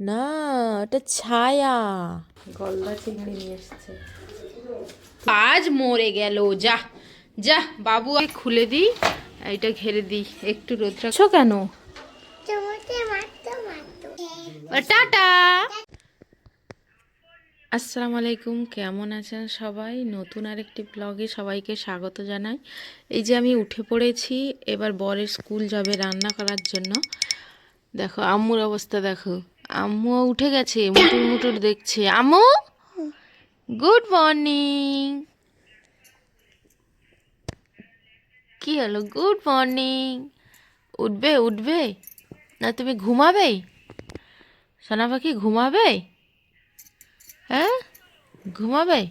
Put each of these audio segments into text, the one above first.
না এটা ছায়া। গলদা চিংড়ি নিয়ে এসছে। আজ মরে গেল যা যা বাবু আগে খুলে দিই এইটা ঘেরে দিই একটু রোদ রাখছো কেন? টাটা। আসসালামু আলাইকুম কেমন আছেন সবাই? নতুন আরেকটি ব্লগে সবাইকে স্বাগত জানাই। এই যে আমি উঠে পড়েছি এবার বরের স্কুল যাবে রান্না করার জন্য। দেখো আম্মুর অবস্থা দেখো। আম্মু উঠে গেছে, মুটুর মুটুর দেখছে। আম্মু? গুড মর্নিং কি হলো? গুড মর্নিং উঠবে উঠবে? না, তুমি ঘুমাবে? সোনা পাখি ঘুমাবে? হ্যাঁ? ঘুমাবে?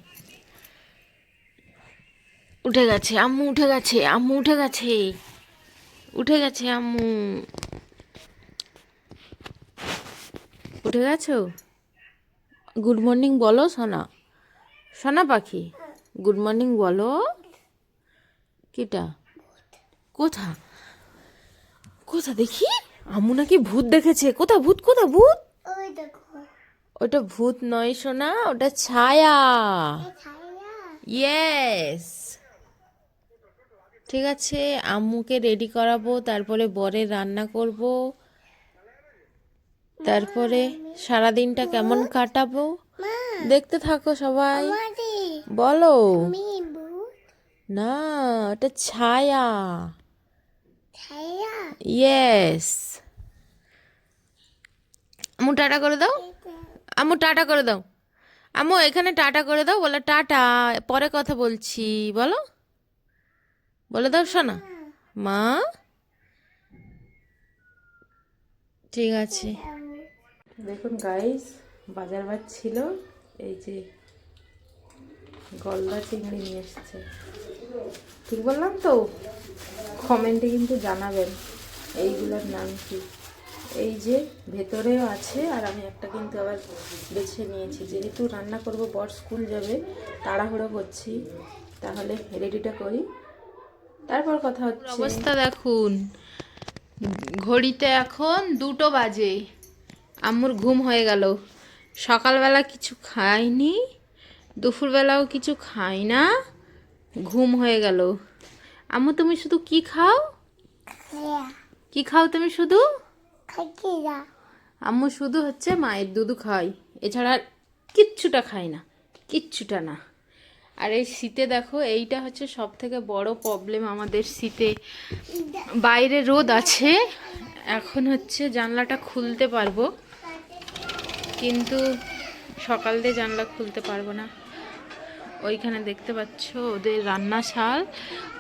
উঠে গেছে, আম্মু উঠে গেছে, আম্মু উঠে গেছে। উঠে গেছে আম্মু। উঠে গেছো? গুড মর্নিং বলো সোনা। সোনা পাখি। গুড মর্নিং বলো। কিটা? কোথা? কোথা দেখি? আম্মু নাকি ভূত দেখেছে। কোথা ভূত? কোথা ভূত? ওটা ভূত নয় সোনা। ওটা ছায়া। ছায়া ইয়েস ঠিক আছে আম্মুকে রেডি করাবো তারপরে বরের রান্না করব। তারপরে সারাদিনটা কেমন কাটাবো? দেখতে থাকো সবাই। বলো। না, এটা ছায়া। ইয়েস আম্মু, টাটা করে দাও। আম্মু, টাটা করে দাও। আম্মু, এখানে টাটা করে দাও, বলে টাটা, পরে কথা বলছি, বলো। বলে দাও, শোনা। মা? ঠিক আছে। দেখুন গাইস বাজার বার ছিল, এই যে গলদা চিংড়ি নিয়ে এসছে। ঠিক বললাম তো? কমেন্টে কিন্তু জানাবেন, এইগুলোর নাম কি? এই যে ভেতরেও আছে, আর আমি একটা কিন্তু আবার বেছে নিয়েছি। যেহেতু রান্না করব, বর স্কুল যাবে, তাড়াহুড়ো করছি, তাহলে রেডিটা করি। তারপর কথা হচ্ছে অবস্থা দেখুন, ঘড়িতে এখন দুটো বাজে। আম্মুর ঘুম হয়ে গেল। সকালবেলা কিছু খাইনি দুপুরবেলাও কিছু খাই না ঘুম হয়ে গেল। আম্মু তুমি শুধু কি খাও? কি খাও তুমি শুধু? আম্মু শুধু হচ্ছে মায়ের দুধ খাই এছাড়া কিচ্ছুটা খাই না কিচ্ছুটা না। আর এই শীতে দেখো এইটা হচ্ছে সব থেকে বড় প্রবলেম আমাদের শীতে। বাইরে রোদ আছে এখন হচ্ছে জানলাটা খুলতে পারব। কিন্তু সকাল দিয়ে জানলা খুলতে পারব না। ওইখানে দেখতে পাচ্ছ ওদের রান্না শাল।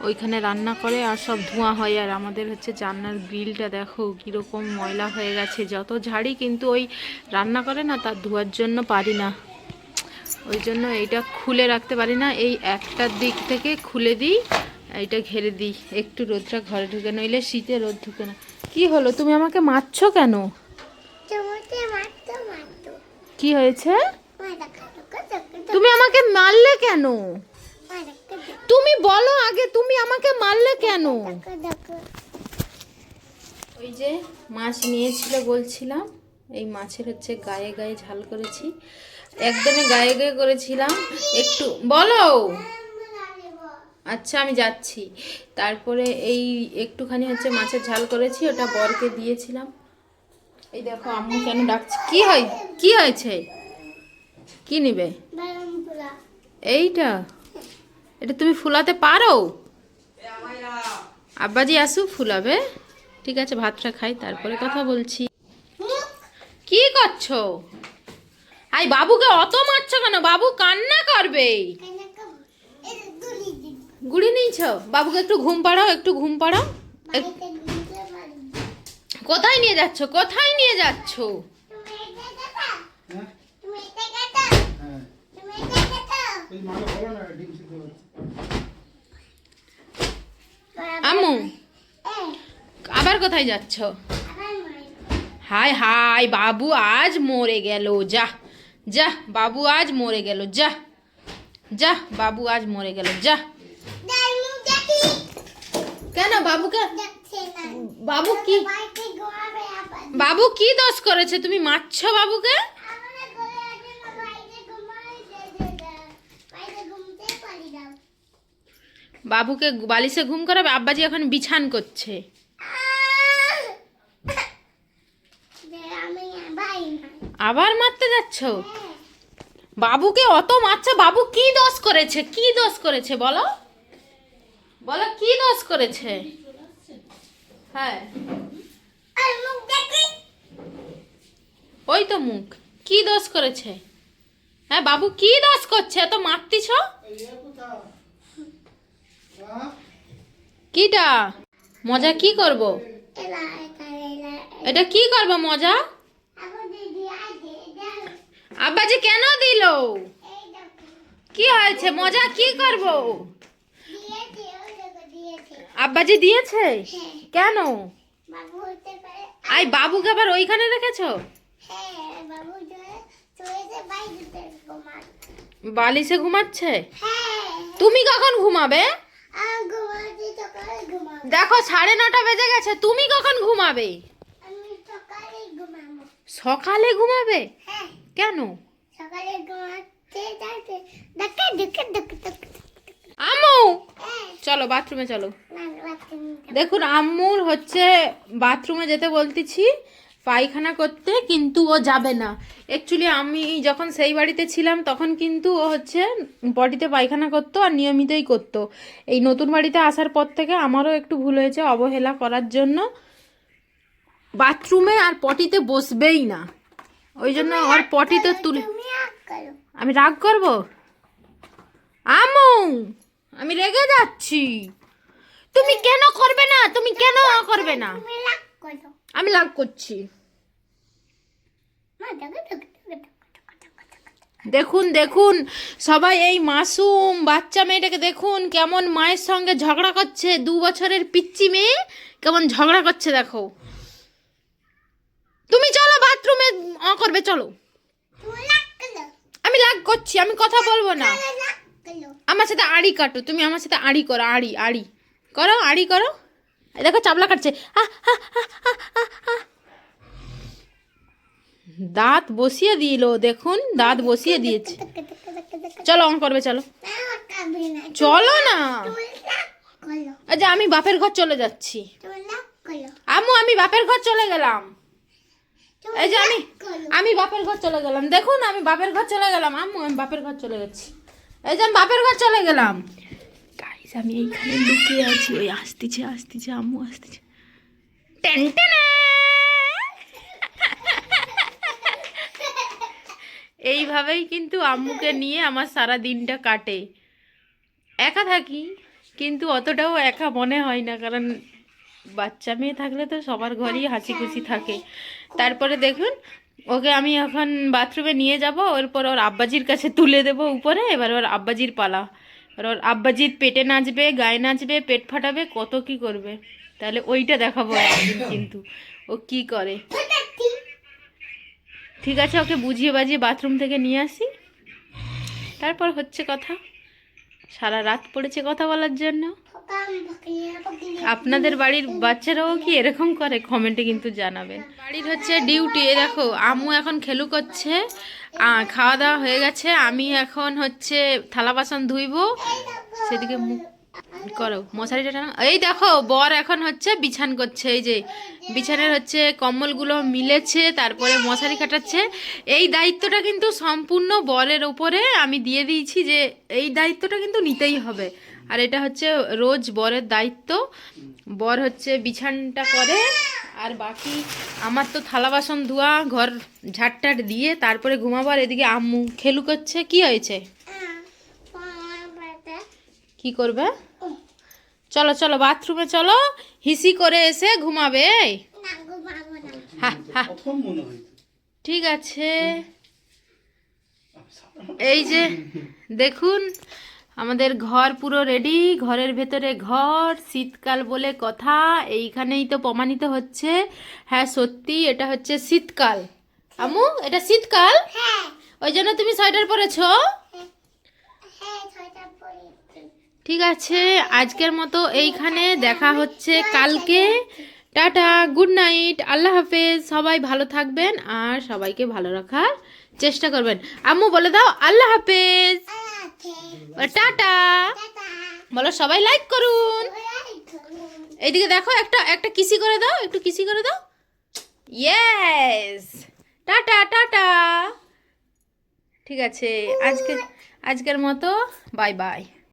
ওইখানে রান্না করে আর সব ধোঁয়া হয়। আর আমাদের হচ্ছে জান্নার গ্রিলটা দেখো, কীরকম ময়লা হয়ে গেছে। যত ঝাড়ি কিন্তু ওই রান্না করে না, তার ধোয়ার জন্য পারি না। ওই জন্য এইটা খুলে রাখতে পারি না। এই একটার দিক থেকে খুলে দিই, এইটা ঘেরে দিই। একটু রোদটা ঘরে ঢুকে, নইলে শীতে রোদ ঢুকে না। কি হলো? তুমি আমাকে মারছো কেন? কি হয়েছে? তুমি আমাকে মারলে কেন? তুমি বলো আগে, তুমি আমাকে মারলে কেন? ওই যে মাছ নিয়েছিল বলছিলাম, এই মাছের হচ্ছে গায়ে গায়ে ঝাল করেছি, একদমই গায়ে গায়ে করেছিলাম, একটু বলো। আচ্ছা আমি যাচ্ছি। তারপরে এই একটুখানি হচ্ছে মাছের ঝাল করেছি, ওটা বরকে দিয়েছিলাম। এই দেখো, আম্মু কেন ডাকছে? কি হয়? কি হয়েছে? কি নিবে? এইটা? এটা তুমি ফুলাতে পারো? আব্বাজি আসু ফুলাবে। ঠিক আছে, ভাতটা খাই, তারপরে কথা বলছি। কি করছ? আই, বাবুকে অত মারছো কেন? বাবু কান্না করবে। গুড়ি নিয়েছ? বাবুকে একটু ঘুম পাড়াও, একটু ঘুম পাড়াও এক- মাইতে দিতে পারি কোথায় নিয়ে যাচ্ছ? কোথায় নিয়ে যাচ্ছ? কথা আম্মু এই আবার কোথায় যাচ্ছ? হাই হাই বাবু আজ মরে গেল যা যা বাবু আজ মরে গেল যা যা বাবু আজ মরে গেল যা। কেন বাবুকে? বাবু কি বাবু কি দোষ করেছে? তুমি মারছো বাবুকে? বাবুকে বালিশে ঘুম করাবে? আব্বাজি এখন বিছান করছে। আবার মারতে যাচ্ছ? হ্যাঁ। বাবুকে অত মারছো? বাবু কি দোষ করেছে? কি দোষ করেছে বলো? বলো কি দোষ করেছে? হ্যাঁ। ওই তো মুখ। কি দোষ করেছে? হ্যাঁ বাবু কি দোষ করছে? এত মারতিছ? কিটা? মজা কি করব? এটা কি করব মজা? দেখো আব্বাজি কেন দিল? কি হয়েছে? মজা কি করব দিয়েছে ওই দেখো দিয়েছে আব্বাজি দিয়েছে? হ্যাঁ। কেন? আই বাবুকে আবার ওইখানে রেখেছো? হ্যাঁ বালিশে ঘুমাচ্ছে? হ্যাঁ। তুমি কখন ঘুমাবে? ঘুমাচ্ছি দেখো সাড়ে নটা বেজে গেছে তুমি কখন ঘুমাবে? সকালে ঘুমাবো। কেন? সকালে ঘুমাতে আম্মু! চলো বাথরুমে চলো। দেখুন আম্মুর হচ্ছে বাথরুমে যেতে বলতেছি পায়খানা করতে কিন্তু ও যাবে না। অ্যাকচুয়ালি আমি যখন সেই বাড়িতে ছিলাম তখন কিন্তু ও হচ্ছে পটিতে পায়খানা করতো আর নিয়মিতই করতো। এই নতুন বাড়িতে আসার পর থেকে আমারও একটু ভুল হয়েছে অবহেলা করার জন্য। বাথরুমে আর পটিতে বসবেই না। ওই জন্য ওর পটিতে তুলে আমি রাগ করব? আমু আমি রেগে যাচ্ছি তুমি কেন করবে না তুমি কেন করবে না আমি রাগ করছি দেখুন দেখুন সবাই এই মাসুম বাচ্চা মেয়েটাকে দেখুন কেমন মায়ের সঙ্গে ঝগড়া করছে দু বছরের পিচ্চি মেয়ে কেমন ঝগড়া করছে দেখো তুমি চলো বাথরুমে অ করবে চলো আমি লাগ করছি আমি কথা বলব না আমার সাথে আড়ি কাটো, তুমি আমার সাথে আড়ি করো, আড়ি আড়ি। করো আড়ি করো। দেখো চাবলা কাটছে। দাঁত বসিয়ে দিল, দেখুন, দাঁত বসিয়ে দিয়েছে। চলো অন করবে, চলো। চলো না। আচ্ছা আমি বাপের ঘর চলে যাচ্ছি। আম্মু, আমি বাপের ঘর চলে গেলাম। এই যে আমি আমি বাপের ঘর চলে গেলাম। দেখুন, আমি বাপের ঘর চলে গেলাম। আম্মু, আমি বাপের ঘর চলে গেছি। এই যে বাপের ঘর চলে গেলাম। গাইস আমি এইখানে লুকিয়ে আছি। ওই আসতেছে আসতেছে, আম্মু আসতেছে। টেনে। এইভাবেই কিন্তু আম্মুকে নিয়ে আমার সারা দিনটা কাটে। একা থাকি, কিন্তু অতটাও একা মনে হয় না, কারণ বাচ্চা মেয়ে থাকলে তো সবার ঘরেই হাসি খুশি থাকে। তারপরে দেখুন ওকে আমি এখন বাথরুমে নিয়ে যাব, এরপর ওর আব্বাজির কাছে তুলে দেবো উপরে, এবার ওর আব্বাজির পালা। ওর আব্বাজির পেটে নাচবে, গায়ে নাচবে, পেট ফাটাবে, কত কি করবে? তাহলে ওইটা দেখাবো একদিন কিন্তু, ও কি করে? ঠিক আছে, ওকে বুঝিয়ে বাজিয়ে বাথরুম থেকে নিয়ে আসি। তারপর হচ্ছে কথা, সারা রাত পড়েছে কথা বলার জন্য। আপনাদের বাড়ির বাচ্চারাও কি এরকম করে? কমেন্টে কিন্তু জানাবেন। বাড়ির হচ্ছে ডিউটি এ দেখো আমু এখন খেলু করছে খাওয়া দাওয়া হয়ে গেছে, আমি এখন হচ্ছে থালা বাসন ধুইব, সেদিকে মুখ করো মশারিটা টানো। এই দেখো বর এখন হচ্ছে বিছান করছে এই যে বিছানের হচ্ছে কম্বলগুলো মিলেছে তারপরে মশারি কাটাচ্ছে। এই দায়িত্বটা কিন্তু সম্পূর্ণ বরের উপরে আমি দিয়ে দিয়েছি যে এই দায়িত্বটা কিন্তু নিতেই হবে। আর এটা হচ্ছে রোজ বরের দায়িত্ব। বর হচ্ছে বিছানটা করে আর বাকি আমার তো থালা বাসন ধোয়া ঘর ঝাড়টাট দিয়ে তারপরে ঘুমাবার এদিকে আম্মু খেলু করছে কি হয়েছে? কি করবে? চলো চলো বাথরুমে চলো। হিসি করে এসে ঘুমাবে মনে ঠিক আছে। এই যে দেখুন আমাদের ঘর পুরো রেডি ঘরের ভেতরে ঘর শীতকাল বলে কথা এইখানেই তো প্রমাণিত হচ্ছে। হ্যাঁ সত্যি এটা হচ্ছে শীতকাল। আমু এটা শীতকাল? ওই জন্য তুমি সোয়েটার পরেছো? ঠিক আছে, আজকের মতো এইখানে দেখা হচ্ছে কালকে। টাটা, গুড নাইট, আল্লাহ হাফেজ। সবাই ভালো থাকবেন আর সবাইকে ভালো রাখার চেষ্টা করবেন। আম্মু, বলে দাও, আল্লাহ হাফেজ। টাটা। বলো, সবাই লাইক করুন। এইদিকে দেখো, একটা একটা কিসি করে দাও, একটু কিসি করে দাও। ইয়েস টাটা টাটা। ঠিক আছে, আজকে, আজকের মতো বাই বাই